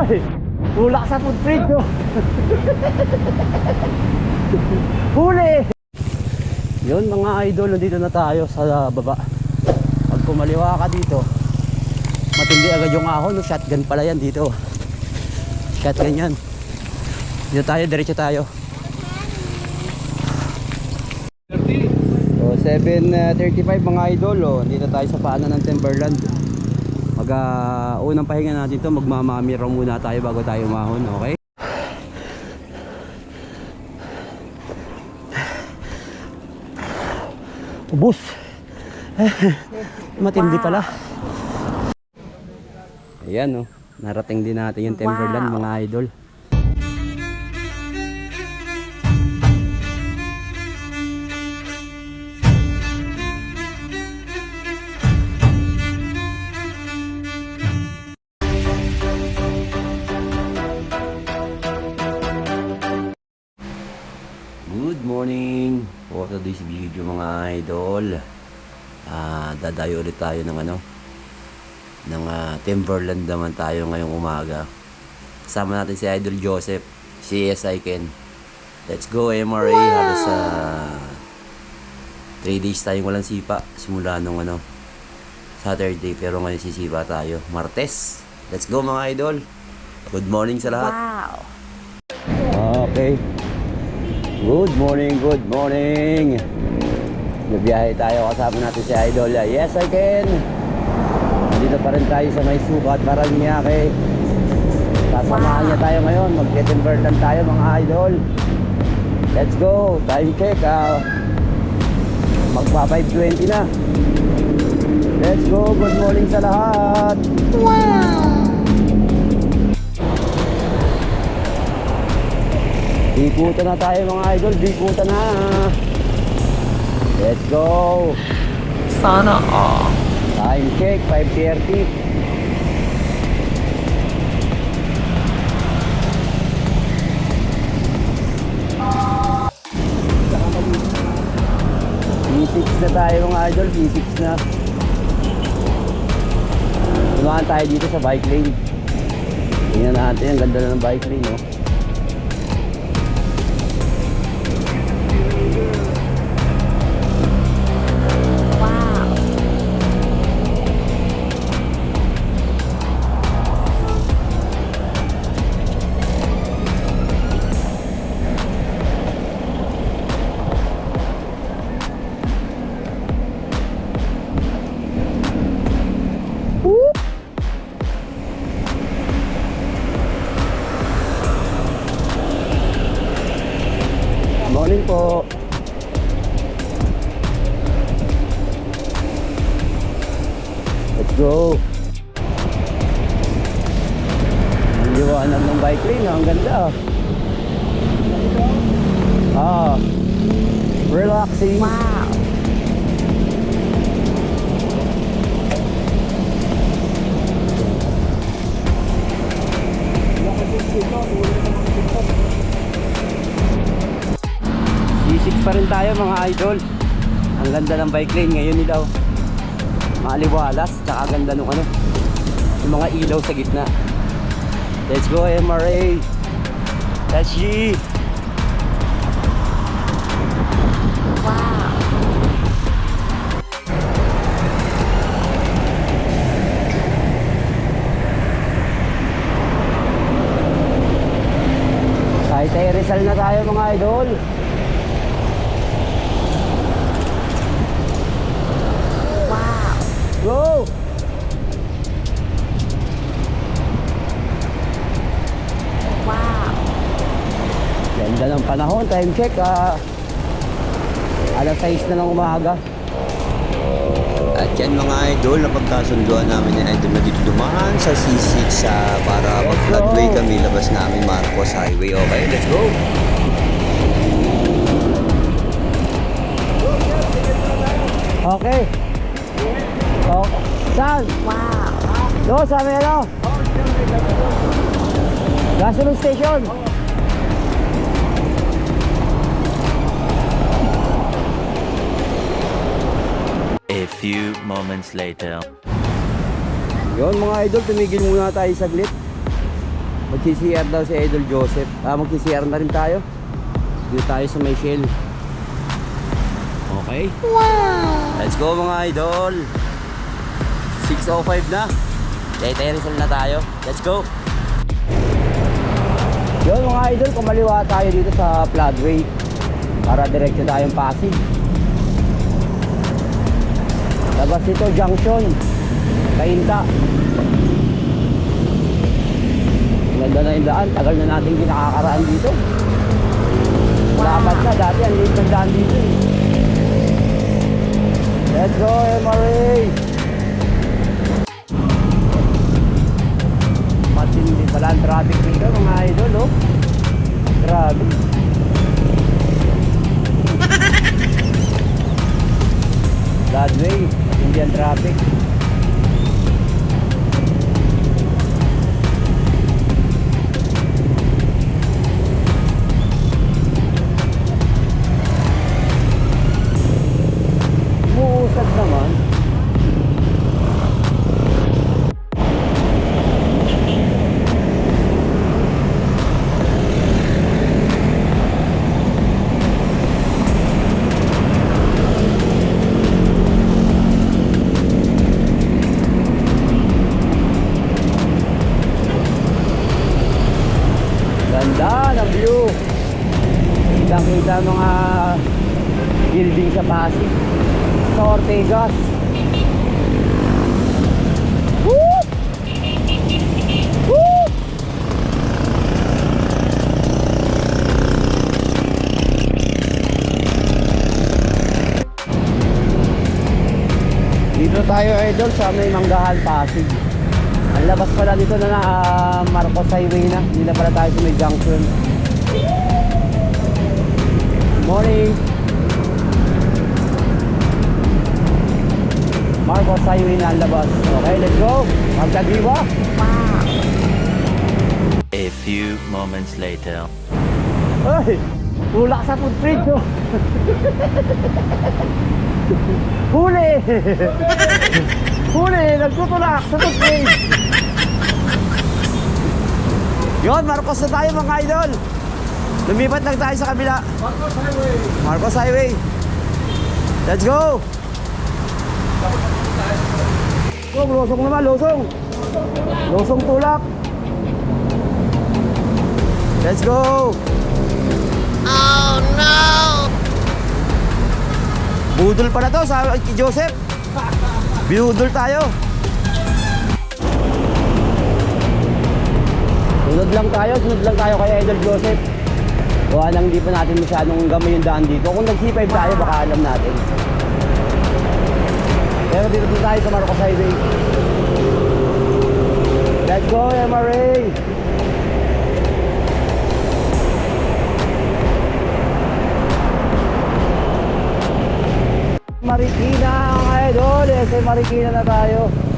Hoy! Tulak sa footprint ko. Huli! Yun mga idol, nandito na tayo sa baba. Pag kumaliwa ka dito, matindi agad yung ahon. No? Shotgun pala yan dito. Shotgun yan. Dito tayo, diretso tayo. So 7.35 mga idol, oh. dito tayo sa paanan ng Timberland. Mag ah, unang pahinga natin to, magmamamiraw muna tayo bago tayo umahon, okay? Ubus. Matindi pala. Ayan oh, narating din natin yung Timberland mga idol. Today's video mga idol. Ah, Dadayo ulit tayo ng ano ng ah, Timberland naman tayo ngayong umaga. Kasama natin si Idol Joseph Si SI Ken Let's go MRA Halos sa 3 days tayong walang sipa Simula nung ano Saturday. Pero ngayon sisipa tayo. Martes. Let's go mga idol. Good morning sa lahat. Wow. Okay. Good morning, good morning. Nabiyahe tayo kasama natin si Idol. Yes, I can. Dito pa rin tayo sa may sukat, Paranaque. Sasamahan niya tayo ngayon. Mag-Timberland tayo mga idol. Let's go. Time check. ah. Magpa 5.20 na. Let's go. Good morning sa lahat. Bikutan na tayo mga idol, bikutan na. Let's go. Sana all. Time check, 5.30. P6 na tayo mga idol, P6 na. Tumahan tayo dito sa bike lane. Tingnan natin, ang ganda na ng bike lane, no? Wow. Idol. Ang ganda ng bike lane ngayon nila. oh. Maliwalas, tsaka ganda nung ano. Yung mga ilaw sa gitna. Let's go MRA. That's G. Ay Rizal na tayo mga idol. Panahon. Time check. Ah, alas 6 na ng umaga. At yan mga idol, napagkasunduan namin ni Idol na dito dumaan sa C6 sa para Let's mag-floodway kami labas namin Marcos Highway. Okay, let's go! Okay. Oh, saan? Wow. Doon sa may ano? Gasoline station. A few moments later. Yun mga idol, tumigil muna tayo saglit. Mag-CCR daw si Idol Joseph. Ah, mag-CCR na rin tayo. Dito tayo sa may shell. Okay? Wow! Let's go mga idol! 6.05 na. Taytay Rizal na tayo. Let's go! Yun mga idol, kumaliwa tayo dito sa floodway. Para diretso tayong Pasig. Labas dito, junction. Kainta. Ganda na yung daan. Tagal na natin hindi nakakaraan dito. Dapat na. Dati ang liit ng dito eh. Let's go, MRA! Matindi pala ang traffic dito mga idol, oh. Grabe. Floodway, matindi ang traffic. Kitang-kita ang mga building sa Pasig. Sa Ortegas. Woo! Woo! Dito tayo idol sa may Manggahan Pasig. Ang labas pala dito na na ah, Marcos Highway na. Hindi na pala tayo sa may junction. Morning. Marcos Highway na ang labas. Okay, let's go. Magkagiwa. Wow. A few moments later. Ay! Tulak sa footprint oh. Huli! Huli! Nagtutulak sa footprint! Yon, Marcos na tayo mga idol! Lumipat lang tayo sa kabila. Marcos Highway! Marcos Highway! Let's go! Go, losong naman, losong! Losong tulak! Let's go! Budol pa na to sa Joseph. Budol tayo. Sunod lang tayo, sunod lang tayo kay Idol Joseph. Kuha lang hindi pa natin masyadong gamay yung daan dito. Kung nag-C5 tayo, baka alam natin. Pero dito po tayo sa Marcos Highway. Let's go, MRA! Marikina ang idol. Eh, Marikina na tayo.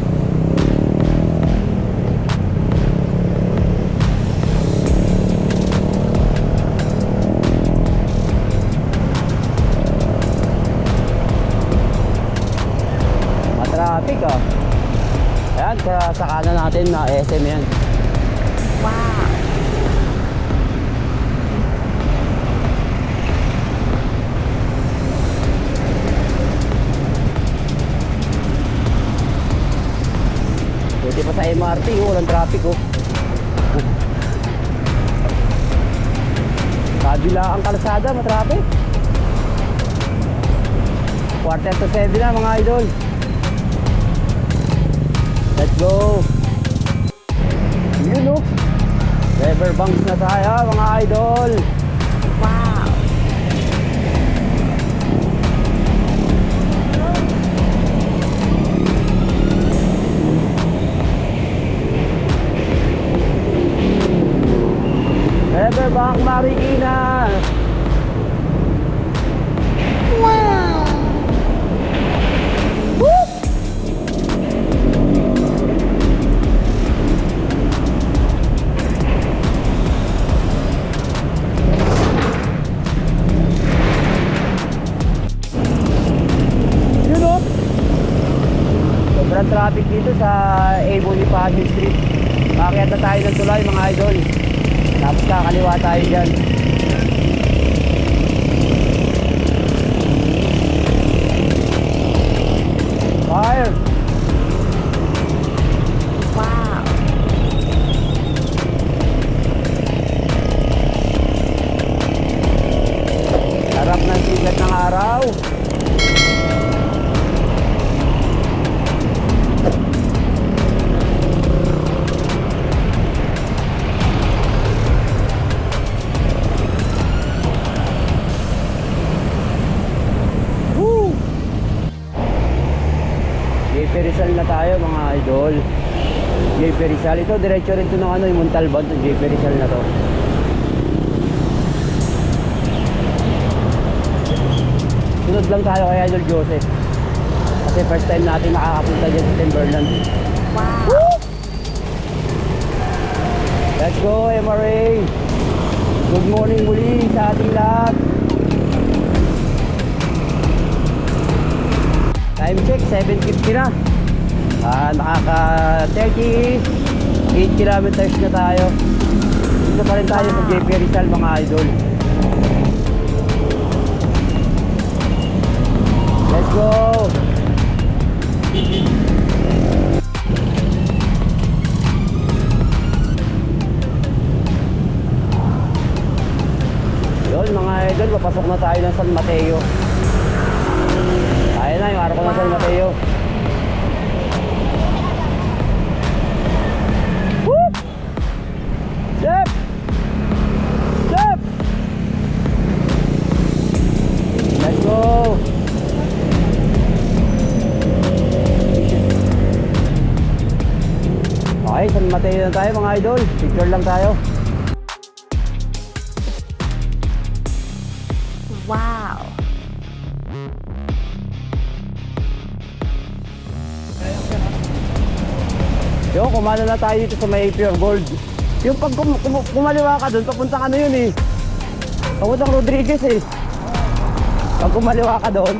Natin na SM yan. Wow. Buti pa sa MRT, oh, walang traffic oh. Kabila ang kalsada, matraffic. Quarter to 7 na mga idol. Let's go. Oh. Riverbanks na tayo mga idol. Wow. Riverbank Marikina. Sa A. Bonifacio Street. Bakit na tayo ng tulay mga idol. Tapos kakaliwa tayo dyan. Diretso rin to ng ano, yung Montalban to JP Rizal na to. Sunod lang tayo kay Idol Joseph. Kasi first time natin nakakapunta dyan sa Timberland. Wow. Let's go, MRA! Good morning muli sa ating lahat. Time check, 7.50 na. Ah, nakaka 38 kilometers na tayo. Dito pa rin tayo sa JP Rizal mga idol. Let's go! Yun mga idol, papasok na tayo ng San Mateo. Tayo na yung araw ko ng San Mateo. Okay, San Mateo na tayo mga idol. Picture lang tayo. Wow. Yo, kumano na tayo dito sa may Pure Gold. Yung pag kum kum- kumaliwa ka doon, papuntang ano yun eh. Papuntang Rodriguez eh. Pag kumaliwa ka doon,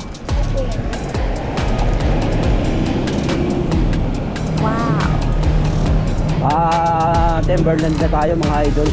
Timberland na tayo mga idol.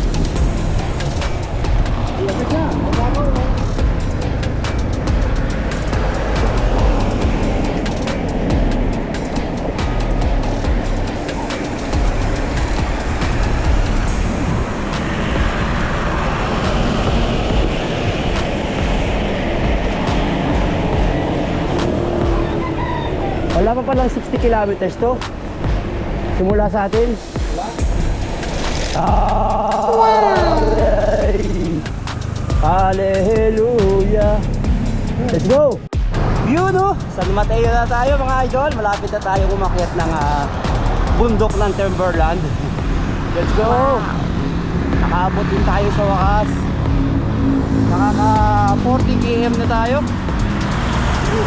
Wala pa palang 60 kilometers to. Simula sa atin. Ah, Hallelujah. Let's go. Yun no. San Mateo na tayo mga idol. Malapit na tayo umakyat ng ah, bundok ng Timberland. Let's go. Nakaabot din tayo sa wakas. Nakaka 40 km na tayo.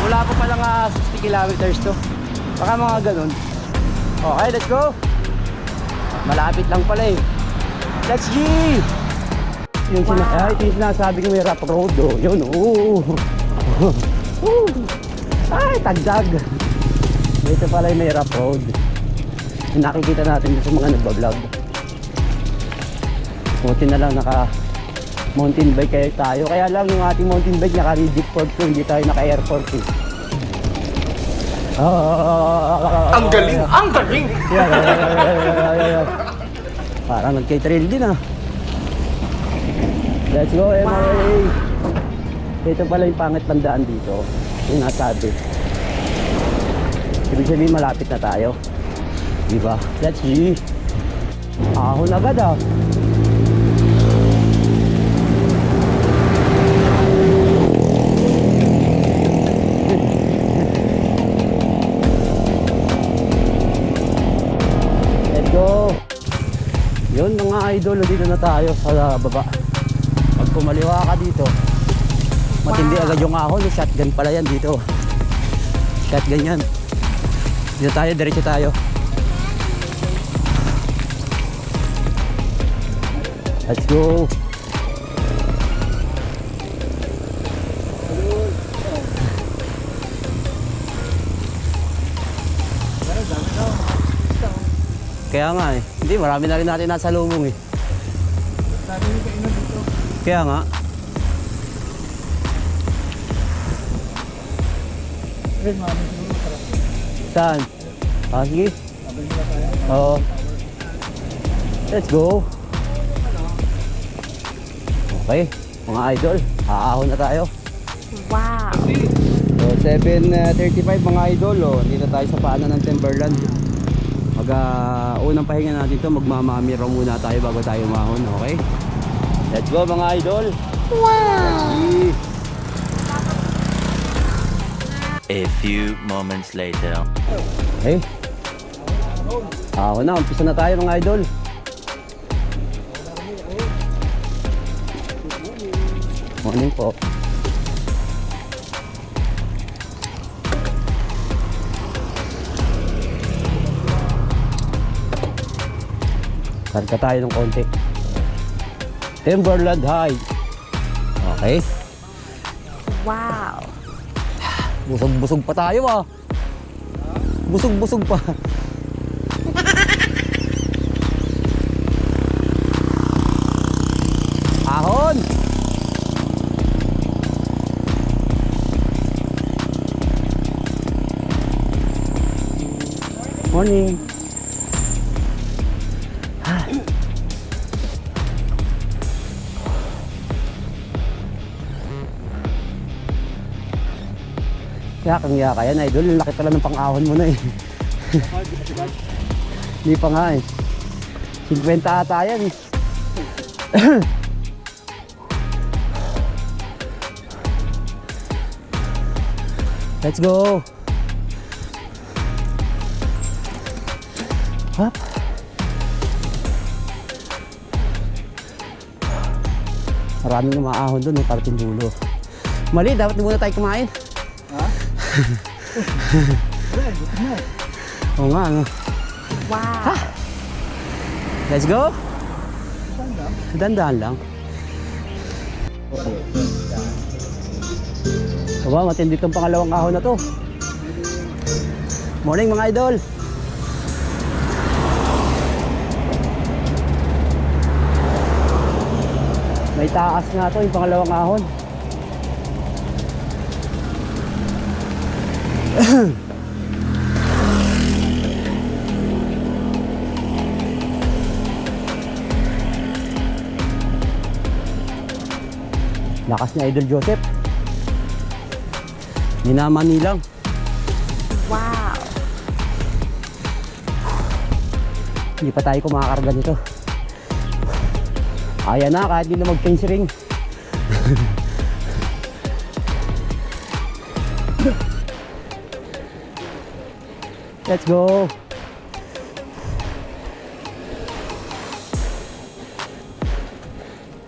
Wala pa palang ah, 60 kilometers to. Baka mga ganun. Okay, let's go. Malapit lang pala eh. Let's G! Yung sina Wow. ay, ito yung sinasabi ko may rough road oh. Yun oh. Woo. ay, tagdag. Ito pala yung may rough road. Yung nakikita natin sa mga nagbablog. Buti na lang naka mountain bike kayo tayo. Kaya lang yung ating mountain bike naka rigid fork to, hindi tayo naka air fork eh. Ah, ang galing! Ang galing! Yeah, yeah, yeah, yeah, yeah, yeah, yeah. Parang nagkay-trail din ah. Let's go, MRA! Ito pala yung pangit pandaan dito. Yung nasabi. Ibig sabihin malapit na tayo. Diba? Let's G! Ahon agad ah. Yun mga idol, dito na tayo sa baba. Pag kumaliwa ka dito, matindi Wow. agad yung ahon. Shotgun pala yan dito. Shotgun yan. Dito tayo, diretso tayo. Let's go! Kaya nga eh. Hindi, marami na rin natin nasa lubong eh. Kaya nga. Saan? Ah, sige. Oo. Let's go. Okay, mga idol, aahon na tayo. Wow. So 7.35 mga idol, oh. dito tayo sa paanan ng Timberland. Mag ah, unang pahinga natin to, magmamamiraw muna tayo bago tayo mahon, okay? Let's go mga idol. Wow! A few moments later. Okay. Ahon na, umpisa na tayo mga idol. Morning po. Karga tayo ng konti. Timberland High. Okay. Wow. Busog-busog pa tayo ah. Busog-busog pa. Ahon! Morning. Ah. Yak ang yaka yan, idol. Ang laki pala ng pang-ahon mo na eh. Hindi pa nga eh. 50 ata yan eh. Let's go! Hop! Maraming umaahon doon, no, parating dulo. Mali, dapat muna tayo kumain. Oo nga, ano. Wow. Let's go. Dandan lang. Aba, matindi itong pangalawang ahon na to. Morning mga idol. May taas nga to yung pangalawang ahon. Lakas ni Idol Joseph. Minaman nilang. Wow. Hindi pa tayo kumakarga nito. Ayan na, kahit di na mag-change ring. Let's go!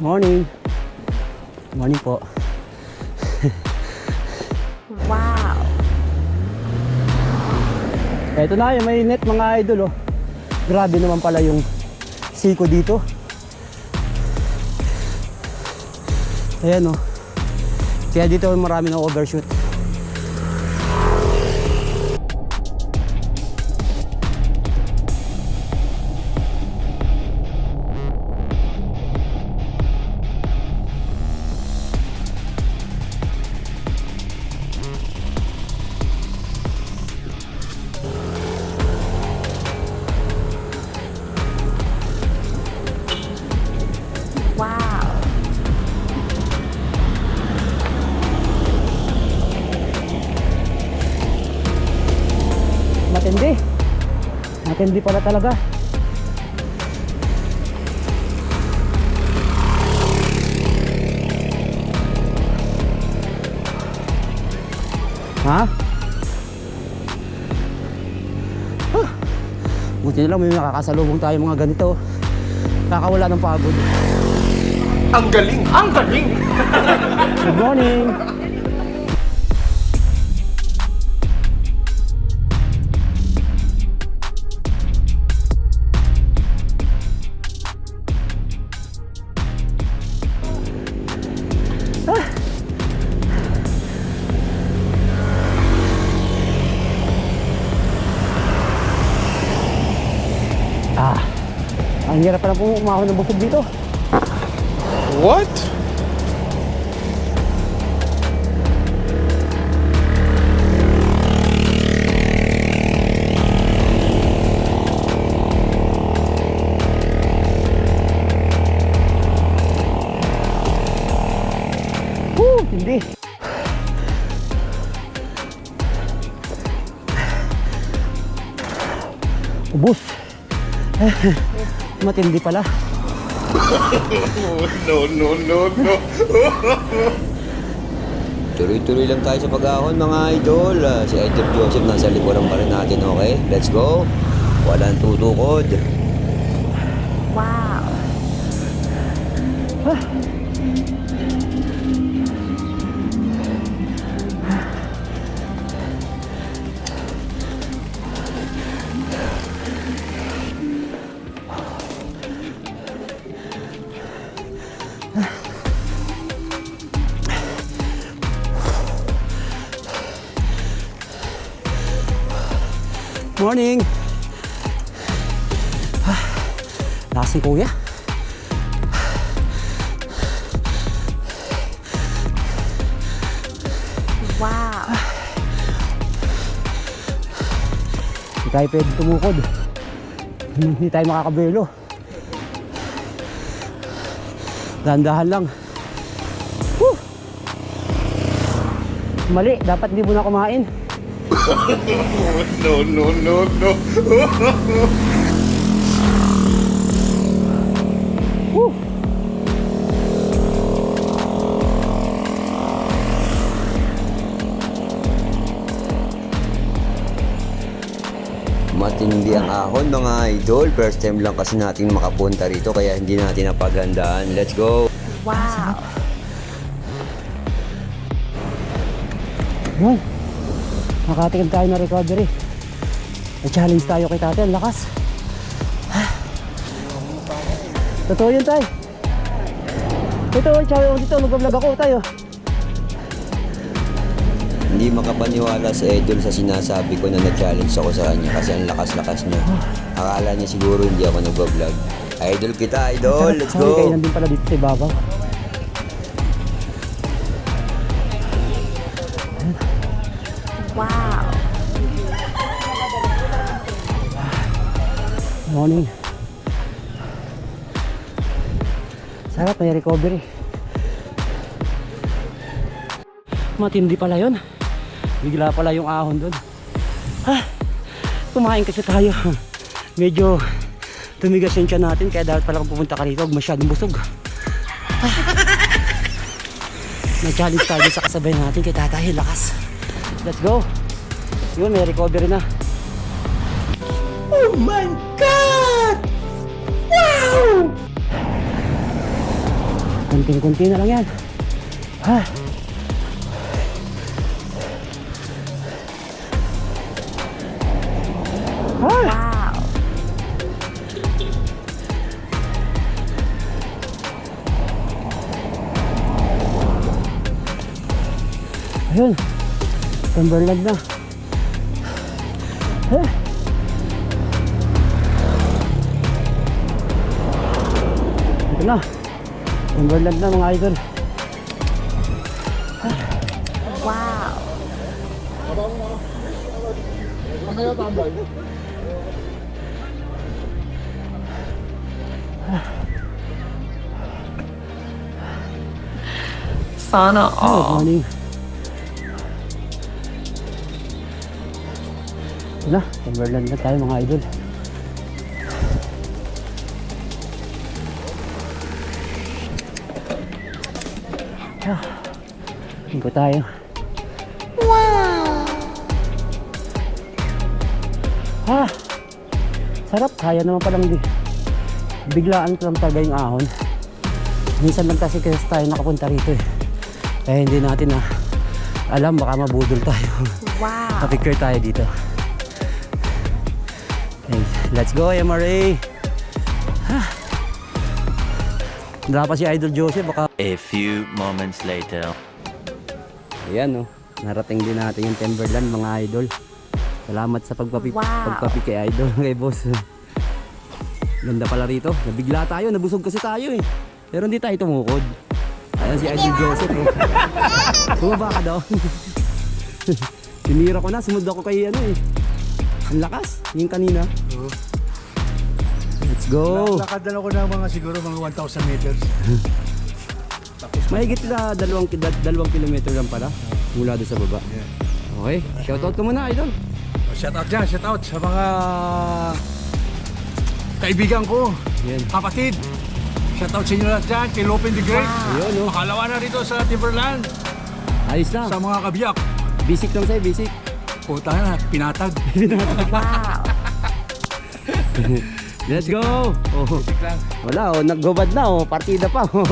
Morning! Morning po. Wow. Eto na yung may net mga idol oh. Grabe naman pala yung siko dito. Ayan oh. Kaya dito marami ng overshoot. Matindi pala talaga. Ha? Huh. Buti na lang may nakakasalubong tayo mga ganito. Kakawala ng pagod. Ang galing! Ang galing! Good morning! Ah, ang hirap pala po umahon ng busog dito. What? Matindi pala. No, no, no, no. Tuloy-tuloy lang tayo sa pag-ahon mga idol. Ah, si Idol Joseph nasa likuran pa rin natin, okay? Let's go. Walang tutukod. Morning! Lakas ni kuya. Wow. Hindi tayo pwede tumukod. Hindi tayo makakabelo. Dahan-dahan lang. Woo! Mali, dapat hindi mo na kumain. No, no, no, no. Woo! Matindi ang ahon mga idol. First time lang kasi natin makapunta rito kaya hindi natin napaghandaan. Let's go. Wow. Yun. Nakatikim tayo ng recovery. May challenge tayo kay tate. Ang lakas. Totoo yun tayo. Ito, challenge dito. Mag-vlog ako tayo. Hindi makapaniwala sa idol sa sinasabi ko na na-challenge ako sa kanya kasi ang lakas-lakas niya. Akala niya siguro hindi ako nag-vlog. Idol kita, idol. Let's Sorry, kayo go. nandun pala dito sa ibabaw. Morning. Sarap, may recovery. Matindi pala yun. Bigla pala yung ahon doon. Ah, kumain kasi tayo. Medyo tumigas yung tiyan natin kaya dapat pala kung pupunta ka rito huwag masyadong busog. Ah. May challenge tayo sa kasabay natin kay tatay. Lakas. Let's go. Yun, may recovery na. Kunting-kunti na lang yan. Ha? Wow. Ayun. Timberland na. Eh. Ito na. Timberland na mga idol. Wow. Sana Good all. morning. Ito na. Timberland na tayo mga idol. Ito tayo. Ah, sarap. Kaya naman palang di. Biglaan ko lang talaga yung ahon. Minsan lang kasi kasi tayo nakapunta rito eh. Kaya hindi natin na alam baka mabudol tayo. Wow. Kapicture tayo dito. Okay, let's go MRA! Ah. Wala pa si Idol Joseph baka A few moments later. Ayan no, narating din natin yung Timberland mga idol. Salamat sa pagpapi Wow. pagpapi kay Idol, kay boss. Ganda pala rito. Nabigla tayo, nabusog kasi tayo eh. Pero hindi tayo tumukod. Ayan si Idol Joseph. Oh. Bumaba ka daw. Sinira ko na, sumunod ako kay ano eh. Ang lakas, yung kanina. Oo. Let's go. Lakad na ako ng mga siguro mga 1,000 meters. Mahigit na dalawang, da- dalawang kilometer lang pala. Mula doon sa baba. Yeah. Okay, shoutout ko muna, Idol. Oh, Shout out dyan, shout out sa mga kaibigan ko, Yan. kapatid. Shout out sa inyo lahat dyan, kay Lopin the Great. Ayun, oh. Makalawa na rito sa Timberland, Ayos na. sa mga kabiyak. Basic lang sa'yo, basic. Puta na, pinatag. Wow. Let's go! Oh. Wala oh, naggubad na oh, partida pa oh.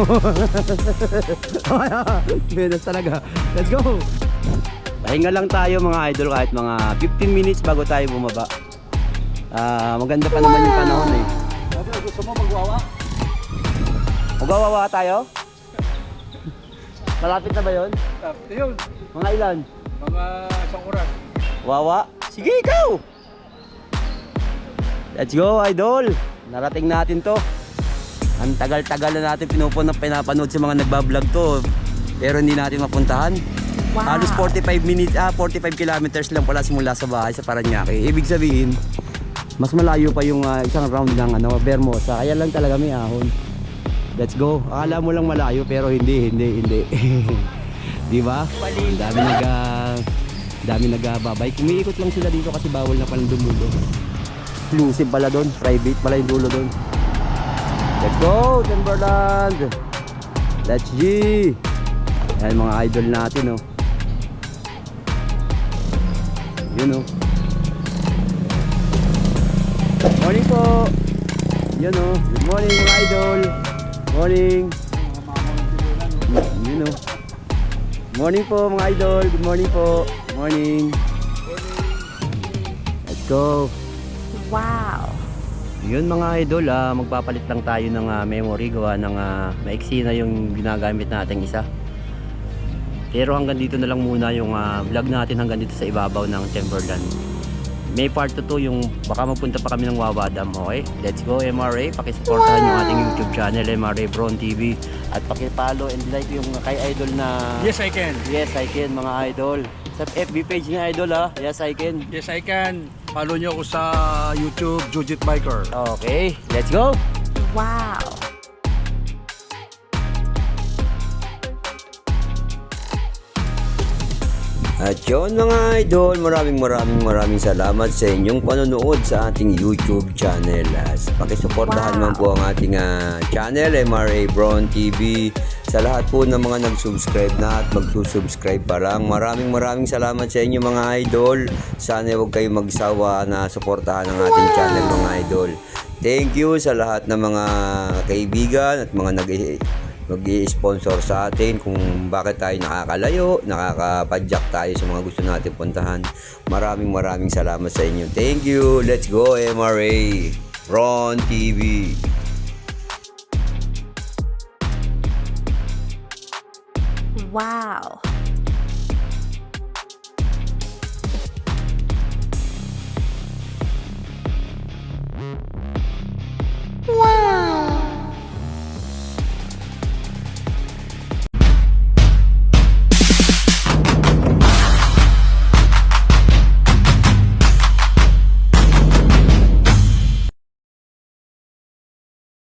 Menos talaga. Let's go! Pahinga lang tayo mga idol kahit mga 15 minutes bago tayo bumaba. Ah, maganda pa naman yung panahon eh. Gusto mo magwawa? Magwawawa tayo? Malapit na ba yun? Ayun, Mga ilan? mga isang oras. Wawa? Sige, ikaw! Let's go, idol! Narating natin to. Ang tagal-tagal na natin pinupunang pinapanood sa mga nagbablog to. Pero hindi natin mapuntahan. Wow. Halos 45 minutes, ah, 45 kilometers lang pala simula sa bahay sa Paranaque. Ibig sabihin, mas malayo pa yung ah, isang round ng ano, Bermosa. Kaya lang talaga may ahon. Let's go. Akala mo lang malayo pero hindi, hindi, hindi. Di ba? Ang dami nag ah, dami nagbabike. Umiikot lang sila dito kasi bawal na palang dumulo. Exclusive pala doon. Private pala yung dulo doon. Let's go, Timberland! Let's G! Ayan mga idol natin, oh. Yun, oh. Morning po! Yun, oh. Good morning, mga idol! Morning! Yun, oh. Morning po, mga idol! Good morning po! Morning! Let's go! Yun mga idol, ah, magpapalit lang tayo ng ah, memory gawa ng ah, maiksi na yung ginagamit nating isa. Pero hanggang dito na lang muna yung ah, vlog natin hanggang dito sa ibabaw ng Timberland. May part 2 yung baka magpunta pa kami ng Wawa Dam, okay? Let's go MRA, pakisuportahan yung ating YouTube channel MRA Bron TV at pakipollow and like yung kay idol na Yes, I can. Yes, I can mga idol. Sa FB page ni idol ha. Yes, I can. Yes, I can. Follow nyo ako sa YouTube, Jujit Biker. Okay, let's go. Wow. At yun mga idol, maraming maraming maraming salamat sa inyong panonood sa ating YouTube channel. As pakisuportahan Wow. man po ang ating ah, channel, MRA Brown TV. Sa lahat po ng mga nag-subscribe na at magsusubscribe pa lang. Maraming maraming salamat sa inyo mga idol. Sana huwag kayong magsawa na suportahan ang ating channel mga idol. Thank you sa lahat ng mga kaibigan at mga nag mag sponsor sa atin kung bakit tayo nakakalayo, nakakapadyak tayo sa mga gusto natin puntahan. Maraming maraming salamat sa inyo. Thank you. Let's go MRA. Ron TV. Wow.